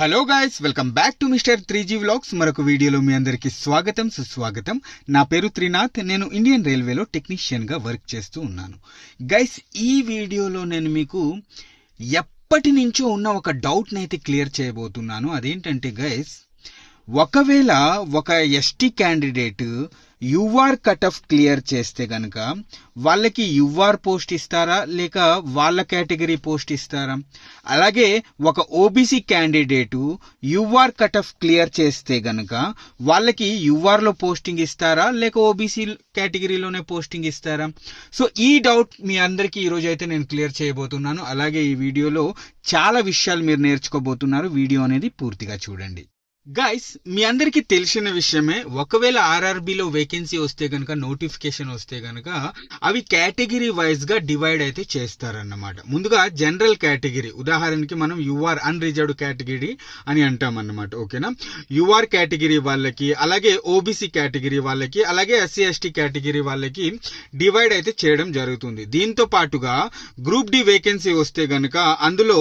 Hello guys welcome back to mister three G vlogs మరొక వీడియోలో మీ అందరికీ స్వాగతం సుస్వాగతం. నా పేరు త్రినాథ్. నేను ఇండియన్ రైల్వేలో టెక్నీషియన్గా వర్క్ చేస్తూ ఉన్నాను. గైస్ ఈ వీడియోలో నేను మీకు ఎప్పటి నుంచో ఉన్న ఒక డౌట్ని అయితే క్లియర్ చేయబోతున్నాను. అదేంటంటే గైస్ ఒకవేళ ఒక ST candidate UR cut off clear చేస్తే కనుక వాళ్ళకి యుఆర్ పోస్ట్ ఇస్తారా? లేక వాళ్ళ కేటగిరీ పోస్ట్ ఇస్తారా? అలాగే ఒక OBC candidate UR cut off clear చేస్తే కనుక వాళ్ళకి యుఆర్లో పోస్టింగ్ ఇస్తారా? లేక ఓబీసీ కేటగిరీలోనే పోస్టింగ్ ఇస్తారా? సో ఈ డౌట్ మీ అందరికీ ఈరోజు అయితే నేను క్లియర్ చేయబోతున్నాను. అలాగే ఈ వీడియోలో చాలా విషయాలు మీరు నేర్చుకోబోతున్నారు. వీడియో అనేది పూర్తిగా చూడండి. గైస్ మీ అందరికీ తెలిసిన విషయమే ఒకవేళ ఆర్ఆర్బిలో వేకెన్సీ వస్తే కనుక నోటిఫికేషన్ వస్తే కనుక అవి కేటగిరీ వైజ్గా డివైడ్ అయితే చేస్తారన్నమాట. ముందుగా జనరల్ కేటగిరీ ఉదాహరణకి మనం యుఆర్ అన్రిజర్వ్డ్ కేటగిరీ అని అంటాం అన్నమాట ఓకేనా యుఆర్ కేటగిరీ వాళ్ళకి అలాగే ఓబీసీ కేటగిరీ వాళ్ళకి అలాగే ఎస్సీ ఎస్టీ కేటగిరీ వాళ్ళకి డివైడ్ అయితే చేయడం జరుగుతుంది. దీంతో పాటుగా గ్రూప్ డి వేకెన్సీ వస్తే గనుక అందులో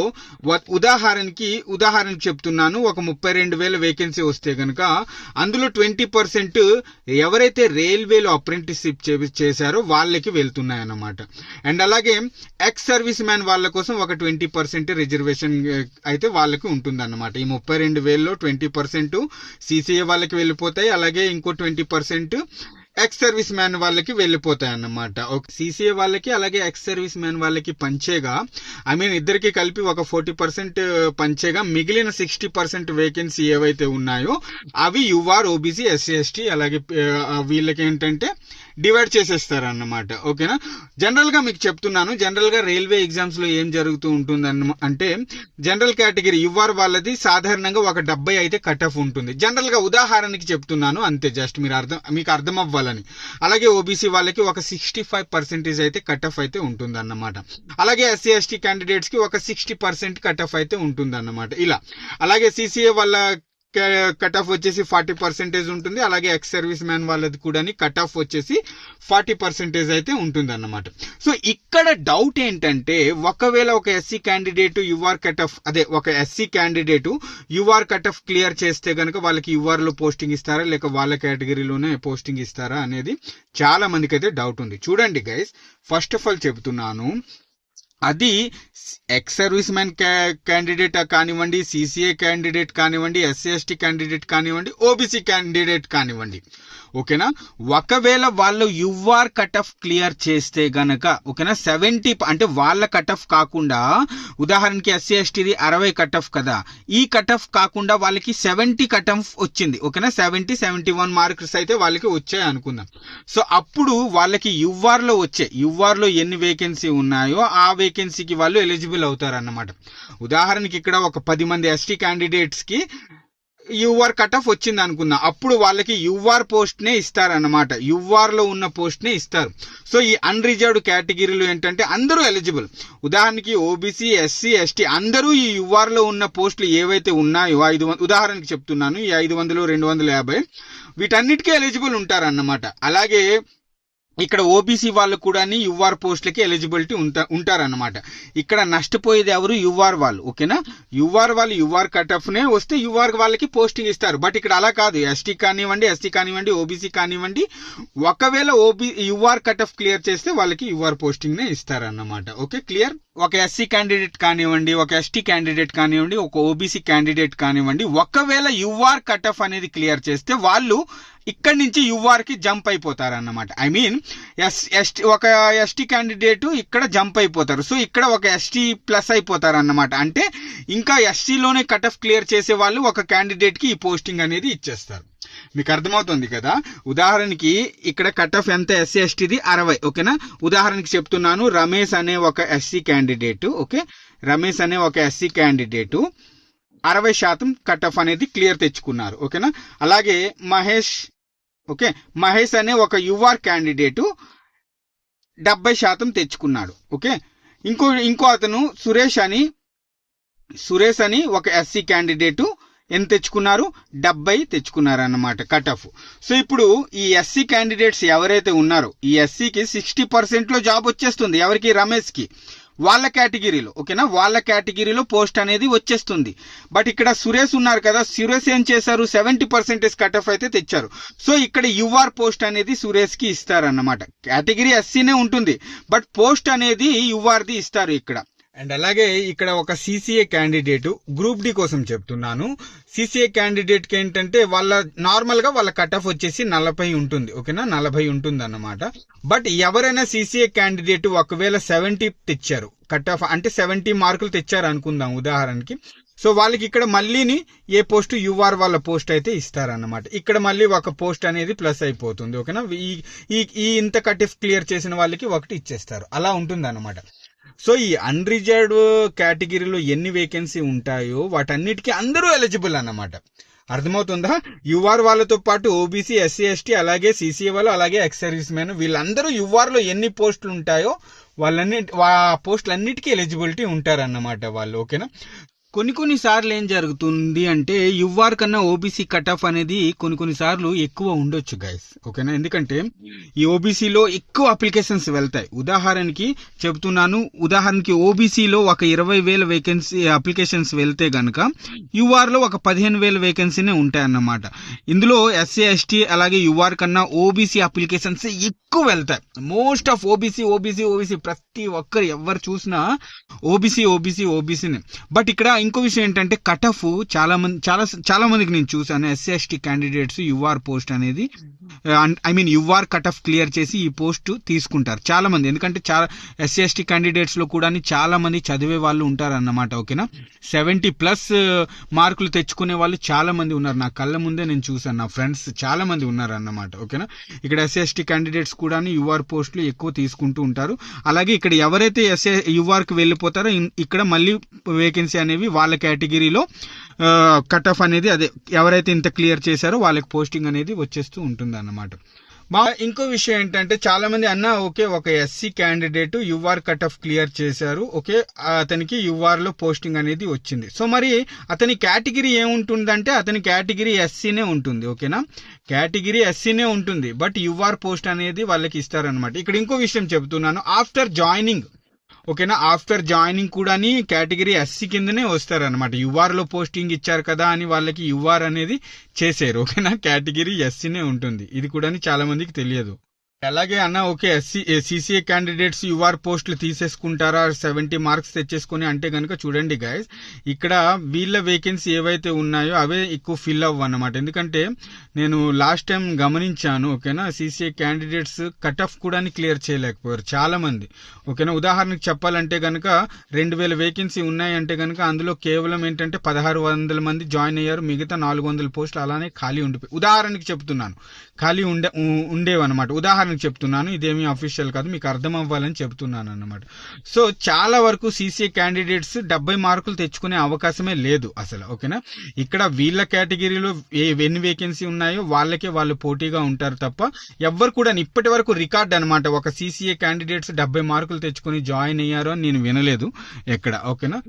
ఉదాహరణకి ఉదాహరణకి చెప్తున్నాను ఒక ముప్పై రెండు వేల వేకెన్సీ వస్తే కనుక అందులో ట్వంటీ పర్సెంట్ ఎవరైతే రైల్వేలో అప్రెంటిస్షిప్ చేశారో వాళ్ళకి వెళ్తున్నాయి అన్నమాట అండ్ అలాగే ఎక్స్ సర్వీస్ మ్యాన్ వాళ్ళ కోసం ఒక ట్వంటీ పర్సెంట్ రిజర్వేషన్ అయితే వాళ్ళకి ఉంటుందన్నమాట. ఈ ముప్పై రెండు వేల్లో ట్వంటీ పర్సెంట్ సీసీఏ వాళ్ళకి వెళ్ళిపోతాయి. అలాగే ఇంకో twenty percent ex service man వాళ్ళకి వెళ్ళిపోతాయి అన్నమాట సీసీఏ వాళ్ళకి అలాగే ఎక్స్ సర్వీస్ మ్యాన్ వాళ్ళకి పంచేగా ఐ మీన్ ఇద్దరికి కలిపి ఒక ఫోర్టీ పర్సెంట్ పంచేగా మిగిలిన సిక్స్టీ పర్సెంట్ వేకెన్సీ ఏవైతే ఉన్నాయో అవి యుఆర్ ఓబీసీ ఎస్సీ ఎస్టీ అలాగే వీళ్ళకి ఏంటంటే డివైడ్ చేసేస్తారన్నమాట. ఓకేనా? జనరల్గా మీకు చెప్తున్నాను. జనరల్గా రైల్వే ఎగ్జామ్స్లో ఏం జరుగుతూ ఉంటుందన్న అంటే జనరల్ కేటగిరీ యువర్ వాళ్ళది సాధారణంగా ఒక డెబ్బై అయితే కట్ ఆఫ్ ఉంటుంది. జనరల్గా ఉదాహరణకి చెప్తున్నాను. అంతే జస్ట్ మీరు అర్థం మీకు అర్థం అవ్వాలని అలాగే ఓబీసీ వాళ్ళకి ఒక సిక్స్టీ ఫైవ్ పర్సెంటేజ్ అయితే కట్ ఆఫ్ అయితే ఉంటుందన్నమాట. అలాగే ఎస్సీ ఎస్టీ క్యాండిడేట్స్కి ఒక సిక్స్టీ పర్సెంట్ కట్ ఆఫ్ అయితే ఉంటుందన్నమాట. ఇలా. అలాగే సీసీఏ వాళ్ళ కట్ ఆఫ్ వచ్చేసి ఫార్టీ పర్సెంటేజ్ ఉంటుంది. అలాగే ఎక్స్ సర్వీస్ మ్యాన్ వాళ్ళది కూడా కట్ ఆఫ్ వచ్చేసి ఫార్టీ పర్సెంటేజ్ అయితే ఉంటుంది అన్నమాట సో ఇక్కడ డౌట్ ఏంటంటే ఒకవేళ ఒక SC candidate UR cut off అదే ఒక SC candidate UR cut off clear చేస్తే కనుక వాళ్ళకి యుఆర్లో పోస్టింగ్ ఇస్తారా? లేక వాళ్ళ కేటగిరీలోనే పోస్టింగ్ ఇస్తారా? అనేది చాలా మందికి అయితే డౌట్ ఉంది. చూడండి గైస్ ఫస్ట్ ఆఫ్ ఆల్ చెబుతున్నాను అది ఎక్స్ సర్వీస్ మ్యాన్ క్యాండిడేట్ కానివ్వండి సీసీఏ క్యాండిడేట్ కానివ్వండి ఎస్సీ ఎస్టీ క్యాండిడేట్ కానివ్వండి ఓబీసీ క్యాండిడేట్ కానివ్వండి. ఓకేనా? ఒకవేళ వాళ్ళు యుఆర్ కట్ ఆఫ్ క్లియర్ చేస్తే గనక ఓకేనా? సెవెంటీ అంటే వాళ్ళ కట్ ఆఫ్ కాకుండా ఉదాహరణకి ఎస్సీ ఎస్టీది అరవై కట్ ఆఫ్ కదా ఈ కట్ ఆఫ్ కాకుండా వాళ్ళకి సెవెంటీ కట్ ఆఫ్ వచ్చింది ఓకేనా? సెవెంటీ సెవెంటీ వన్ మార్క్స్ అయితే వాళ్ళకి వచ్చాయి అనుకుందాం. సో అప్పుడు వాళ్ళకి యుఆర్లో వచ్చే యుఆర్లో ఎన్ని వేకెన్సీ ఉన్నాయో ఆ వేకెన్సీకి వాళ్ళు ఎలిజిబుల్ అవుతారు అన్నమాట ఉదాహరణకి ఇక్కడ ఒక పది మంది ఎస్టీ క్యాండిడేట్స్కి యువర్ కట్ ఆఫ్ వచ్చింది అనుకుందాం అప్పుడు వాళ్ళకి యుఆర్ పోస్ట్నే ఇస్తారన్నమాట. యువర్లో ఉన్న పోస్ట్నే ఇస్తారు. సో ఈ అన్రిజర్వ్డ్ కేటగిరీలు ఏంటంటే అందరూ ఎలిజిబుల్ ఉదాహరణకి ఓబీసీ ఎస్సీ ఎస్టీ అందరూ ఈ యువర్లో ఉన్న పోస్టులు ఏవైతే ఉన్నాయో ఐదు వంద ఉదాహరణకి చెప్తున్నాను. ఈ ఐదు వందలు రెండు వందల యాభై వీటన్నిటికీ ఎలిజిబుల్ ఉంటారన్నమాట. అలాగే ఇక్కడ ఓబీసీ వాళ్ళు కూడా యుఆర్ పోస్టులకి ఎలిజిబిలిటీ ఉంటా ఉంటారన్నమాట. ఇక్కడ నష్టపోయేది ఎవరు యుఆర్ వాళ్ళు ఓకేనా? యుఆర్ వాళ్ళు యుఆర్ కట్ ఆఫ్నే వస్తే యుఆర్ వాళ్ళకి పోస్టింగ్ ఇస్తారు. బట్ ఇక్కడ అలా కాదు. ఎస్టీ కానివ్వండి ఎస్టీ కానివ్వండి ఓబీసీ కానివ్వండి ఒకవేళ OB UR cut off clear చేస్తే వాళ్ళకి యుఆర్ పోస్టింగ్ నే ఇస్తారన్నమాట. ఓకే? క్లియర్? ఒక ఎస్సీ క్యాండిడేట్ కానివ్వండి ఒక ఎస్టీ క్యాండిడేట్ కానివ్వండి ఒక ఓబీసీ క్యాండిడేట్ కానివ్వండి ఒకవేళ యుఆర్ కట్ ఆఫ్ అనేది క్లియర్ చేస్తే వాళ్ళు ఇక్కడి నుంచి యుఆర్కి జంప్ అయిపోతారు అన్నమాట ఐ మీన్ ఎస్ ఎస్టీ ఒక ఎస్టీ క్యాండిడేట్ ఇక్కడ జంప్ అయిపోతారు. సో ఇక్కడ ఒక ఎస్టీ ప్లస్ అయిపోతారు అన్నమాట అంటే ఇంకా ఎస్టీలోనే కట్ ఆఫ్ క్లియర్ చేసే వాళ్ళు ఒక క్యాండిడేట్కి ఈ పోస్టింగ్ అనేది ఇచ్చేస్తారు. మీకు అర్థమవుతుంది కదా? ఉదాహరణకి ఇక్కడ కట్ ఆఫ్ ఎంత? ఎస్సీ ఎస్టీది అరవై ఓకేనా? ఉదాహరణకి చెప్తున్నాను రమేష్ అనే ఒక ఎస్సీ క్యాండిడేట్ ఓకే? రమేష్ అనే ఒక ఎస్సీ క్యాండిడేటు అరవై శాతం కట్ ఆఫ్ అనేది క్లియర్ తెచ్చుకున్నారు ఓకేనా? అలాగే మహేష్ ఓకే? మహేష్ అనే ఒక యువర్ క్యాండిడేటు డెబ్బై శాతం తెచ్చుకున్నాడు ఓకే? ఇంకో ఇంకో అతను సురేష్ అని సురేష్ అని ఒక ఎస్సీ క్యాండిడేటు ఎంత తెచ్చుకున్నారు? డెబ్బై తెచ్చుకున్నారు అన్నమాట కట్ ఆఫ్ సో ఇప్పుడు ఈ ఎస్సీ క్యాండిడేట్స్ ఎవరైతే ఉన్నారో ఈ ఎస్సీకి సిక్స్టీ పర్సెంట్లో జాబ్ వచ్చేస్తుంది ఎవరికి? రమేష్కి. వాళ్ళ కేటగిరీలో ఓకేనా? వాళ్ళ కేటగిరీలో పోస్ట్ అనేది వచ్చేస్తుంది. బట్ ఇక్కడ సురేష్ ఉన్నారు కదా సురేష్ ఏం చేశారు? సెవెంటీ పర్సెంటేజ్ కట్ ఆఫ్ అయితే తెచ్చారు. సో ఇక్కడ యుఆర్ పోస్ట్ అనేది సురేష్కి ఇస్తారన్నమాట. కేటగిరీ ఎస్సీనే ఉంటుంది. బట్ పోస్ట్ అనేది యుఆర్ది ఇస్తారు ఇక్కడ. అండ్ అలాగే ఇక్కడ ఒక సీసీఏ క్యాండిడేట్ గ్రూప్ డి కోసం చెప్తున్నాను. సీసీఏ క్యాండిడేట్కి ఏంటంటే వాళ్ళ నార్మల్గా వాళ్ళ కట్ ఆఫ్ వచ్చేసి నలభై ఉంటుంది. ఓకేనా? నలభై ఉంటుంది అన్నమాట బట్ ఎవరైనా సీసీఏ క్యాండిడేట్ ఒకవేళ సెవెంటీ తెచ్చారు. కట్ ఆఫ్ అంటే సెవెంటీ మార్కులు తెచ్చారు అనుకుందాం ఉదాహరణకి. సో వాళ్ళకి ఇక్కడ మళ్ళీని ఏ పోస్ట్ యూఆర్ వాళ్ళ పోస్ట్ అయితే ఇస్తారన్నమాట. ఇక్కడ మళ్ళీ ఒక పోస్ట్ అనేది ప్లస్ అయిపోతుంది. ఓకేనా? ఈ ఈ ఈ ఇంత కట్ ఆఫ్ క్లియర్ చేసిన వాళ్ళకి ఒకటి ఇచ్చేస్తారు. అలా ఉంటుంది అనమాట సో ఈ అన్రిజర్వ్డ్ కేటగిరీలో ఎన్ని వేకెన్సీ ఉంటాయో వాటన్నిటికీ అందరూ ఎలిజిబుల్ అన్నమాట. అర్థమవుతుందా? యుఆర్ వాళ్ళతో పాటు ఓబీసీ ఎస్సీ ఎస్టీ అలాగే సీసీఏ వాళ్ళు అలాగే ఎక్స్ సర్వీస్ మెన్ వీళ్ళందరూ యుఆర్లో ఎన్ని పోస్టులు ఉంటాయో వాళ్ళన్ని ఆ పోస్టులన్నిటికీ ఎలిజిబిలిటీ ఉంటారన్నమాట వాళ్ళు ఓకేనా కొన్ని కొన్ని సార్లు ఏం జరుగుతుంది అంటే యుఆర్ కన్నా ఓబీసీ కట్ ఆఫ్ అనేది కొన్ని కొన్ని సార్లు ఎక్కువ ఉండొచ్చు గైస్ ఓకేనా ఎందుకంటే ఈ ఓబీసీలో ఎక్కువ అప్లికేషన్స్ వెళ్తాయి ఉదాహరణకి చెప్తున్నాను ఉదాహరణకి ఓబీసీలో ఒక ఇరవై వేల వేకెన్సీ అప్లికేషన్స్ వెళ్తే గనక యుఆర్లో ఒక పదిహేను వేల వేకెన్సీనే ఉంటాయన్నమాట ఇందులో ఎస్సీ ఎస్టీ అలాగే యుఆర్ కన్నా ఓబీసీ అప్లికేషన్స్ ఎక్కువ వెళ్తాయి most of OBC OBC OBC ప్రతి ఒక్కరు ఎవరు చూసినా ఓబీసీ ఓబీసీ ఓబీసీనే బట్ ఇక్కడ ఇంకో విషయం ఏంటంటే కట్ ఆఫ్ చాలా మంది చాలా చాలా మందికి నేను చూసాను SC ST candidates UR post అనేది. I mean UR cut off clear చేసి ఈ పోస్ట్ తీసుకుంటారు. చాలా మంది. ఎందుకంటే చాలా ఎస్సీ ఎస్టీ క్యాండిడేట్స్లో కూడా చాలా మంది చదివే వాళ్ళు ఉంటారు అన్నమాట ఓకేనా సెవెంటీ ప్లస్ మార్కులు తెచ్చుకునే వాళ్ళు చాలా మంది ఉన్నారు. నా కళ్ళ ముందే నేను చూసాను నా ఫ్రెండ్స్ చాలా మంది ఉన్నారు అన్నమాట ఓకేనా? ఇక్కడ ఎస్సీ ఎస్టీ క్యాండిడేట్స్ కూడా యుఆర్ పోస్టులు ఎక్కువ తీసుకుంటూ ఉంటారు. అలాగే ఇక్కడ ఎవరైతే ఎస్ఏ యుఆర్కి వెళ్ళిపోతారో ఇక్కడ మళ్ళీ వేకెన్సీ అనేవి వాళ్ళ కేటగిరీలో కట్ ఆఫ్ అనేది అదే ఎవరైతే ఇంత క్లియర్ చేశారో వాళ్ళకి పోస్టింగ్ అనేది వచ్చేస్తూ ఉంటుంది అన్నమాట బాగా ఇంకో విషయం ఏంటంటే చాలా మంది అన్న ఓకే ఒక SC candidate UR cut off clear చేశారు ఓకే అతనికి యుఆర్లో పోస్టింగ్ అనేది వచ్చింది. సో మరి అతని కేటగిరీ ఏముంటుందంటే అతని కేటగిరీ ఎస్సీనే ఉంటుంది ఓకేనా? కేటగిరీ ఎస్సీనే ఉంటుంది బట్ యుఆర్ పోస్ట్ అనేది వాళ్ళకి ఇస్తారనమాట ఇక్కడ ఇంకో విషయం చెబుతున్నాను ఆఫ్టర్ జాయినింగ్ ఓకేనా? ఆఫ్టర్ జాయినింగ్ కూడా కేటగిరీ ఎస్సీ కిందనే వస్తారనమాట యుఆర్లో పోస్టింగ్ ఇచ్చారు కదా అని వాళ్ళకి యుఆర్ అనేది చేశారు. ఓకేనా? కేటగిరీ ఎస్సీనే ఉంటుంది. ఇది కూడా చాలా మందికి తెలియదు. అలాగే అన్న okay SC CCA candidates UR పోస్టులు తీసేసుకుంటారా? సెవెంటీ మార్క్స్ తెచ్చేసుకుని అంటే కనుక చూడండి గైస్ ఇక్కడ వీళ్ళ వేకెన్సీ ఏవైతే ఉన్నాయో అవే ఎక్కువ ఫిల్ అవ్వ అన్నమాట ఎందుకంటే నేను లాస్ట్ టైం గమనించాను ఓకేనా సిసిఏ క్యాండిడేట్స్ కట్ ఆఫ్ కూడా క్లియర్ చేయలేకపోయారు చాలా మంది ఓకేనా ఉదాహరణకు చెప్పాలంటే కనుక రెండు వేల వేకెన్సీ ఉన్నాయంటే కనుక అందులో కేవలం ఏంటంటే పదహారు వందల మంది జాయిన్ అయ్యారు మిగతా నాలుగు వందల పోస్టులు అలానే ఖాళీ ఉండిపోయి ఉదాహరణకి చెప్తున్నాను ఖాళీ ఉండే ఉండేవన్నమాట. ఉదాహరణ ఉదాహరణకు చెప్తున్నాను. ఇదేమీ అఫీషియల్ కాదు. మీకు అర్థం అవ్వాలని చెప్తున్నాను అన్నమాట. సో చాలా వరకు సీసీఏ క్యాండిడేట్స్ డెబ్బై మార్కులు తెచ్చుకునే అవకాశమే లేదు అసలు ఓకేనా? ఇక్కడ వీళ్ళ కేటగిరీలో ఏ- ఎన్ని వేకెన్సీ ఉన్నాయో వాళ్ళకే వాళ్ళు పోటీగా ఉంటారు తప్ప ఎవ్వరు కూడా ఇప్పటి వరకు రికార్డ్ అనమాట ఒక సీసీఏ క్యాండిడేట్స్ డెబ్బై మార్కులు తెచ్చుకుని జాయిన్ అయ్యారు అని నేను వినలేదు ఎక్కడ ఓకేనా?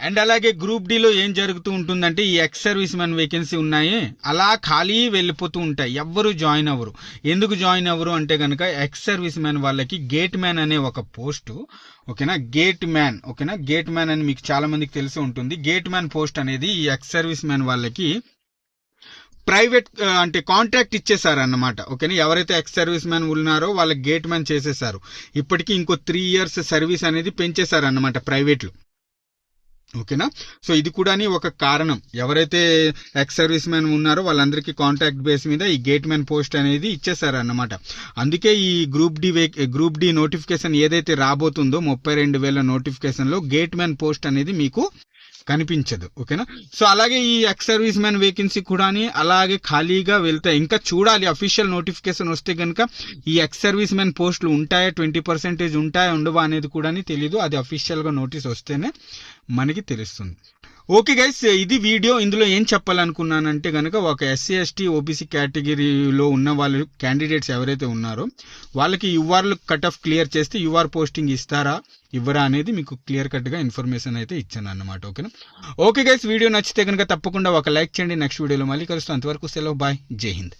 అండ్ అలాగే గ్రూప్ డిలో ఏం జరుగుతూ ఉంటుందంటే ఈ ఎక్స్ సర్వీస్ మ్యాన్ వేకెన్సీ ఉన్నాయి. అలా ఖాళీ వెళ్ళిపోతూ ఉంటాయి. ఎవ్వరు జాయిన్ అవ్వరు. ఎందుకు జాయిన్ అవ్వరు అంటే కనుక ఎక్స్ సర్వీస్ మ్యాన్ వాళ్ళకి గేట్ మ్యాన్ అనే ఒక పోస్టు ఓకేనా? గేట్ మ్యాన్ ఓకేనా? గేట్ మ్యాన్ అని మీకు చాలా మందికి తెలిసి ఉంటుంది. గేట్ మ్యాన్ పోస్ట్ అనేది ఈ ఎక్స్ సర్వీస్ మ్యాన్ వాళ్ళకి ప్రైవేట్ అంటే కాంట్రాక్ట్ ఇచ్చేసారు అన్నమాట ఓకేనా? ఎవరైతే ఎక్స్ సర్వీస్ మ్యాన్ ఉన్నారో వాళ్ళకి గేట్ మ్యాన్ చేసేసారు. ఇప్పటికీ ఇంకో త్రీ ఇయర్స్ సర్వీస్ అనేది పెంచేశారు అన్నమాట ప్రైవేట్లు. ఓకేనా? సో ఇది కూడా ఒక కారణం. ఎవరైతే ఎక్స్ సర్వీస్ మ్యాన్ ఉన్నారో వాళ్ళందరికీ కాంటాక్ట్ బేస్ మీద ఈ గేట్ మ్యాన్ పోస్ట్ అనేది ఇచ్చేసారు అన్నమాట అందుకే ఈ group D group D notification ఏదైతే రాబోతుందో ముప్పై రెండు వేల నోటిఫికేషన్లో గేట్ మ్యాన్ పోస్ట్ అనేది మీకు కనిపించదు ఓకేనా? సో అలాగే ఈ ఎక్స్ సర్వీస్ మ్యాన్ వేకెన్సీ కూడా అలాగే ఖాళీగా వెళ్తాయి. ఇంకా చూడాలి అఫీషియల్ నోటిఫికేషన్ వస్తే కనుక ఈ ఎక్స్ సర్వీస్ మ్యాన్ పోస్టులు ఉంటాయా ట్వంటీ పర్సెంటేజ్ ఉంటాయా ఉండవా అనేది కూడా తెలియదు అది అఫీషియల్గా నోటీస్ వస్తేనే మనకి తెలుస్తుంది. ఓకే గైస్ ఇది వీడియో ఇందులో ఏం చెప్పాలనుకున్నానంటే కనుక ఒక ఎస్సీ ఎస్టీ ఓబీసీ కేటగిరీలో ఉన్న వాళ్ళు క్యాండిడేట్స్ ఎవరైతే ఉన్నారో వాళ్ళకి యుఆర్లు కట్ ఆఫ్ క్లియర్ చేస్తే యుఆర్ పోస్టింగ్ ఇస్తారా ఇవ్వరా అనేది మీకు క్లియర్ కట్గా ఇన్ఫర్మేషన్ అయితే ఇచ్చాను అన్నమాట ఓకేనా ఓకే గైస్ వీడియో నచ్చితే కనుక తప్పకుండా ఒక లైక్ చేయండి. నెక్స్ట్ వీడియోలో మళ్ళీ కలుస్తాం. అంతవరకు సెలవు. బాయ్ జై హింద్.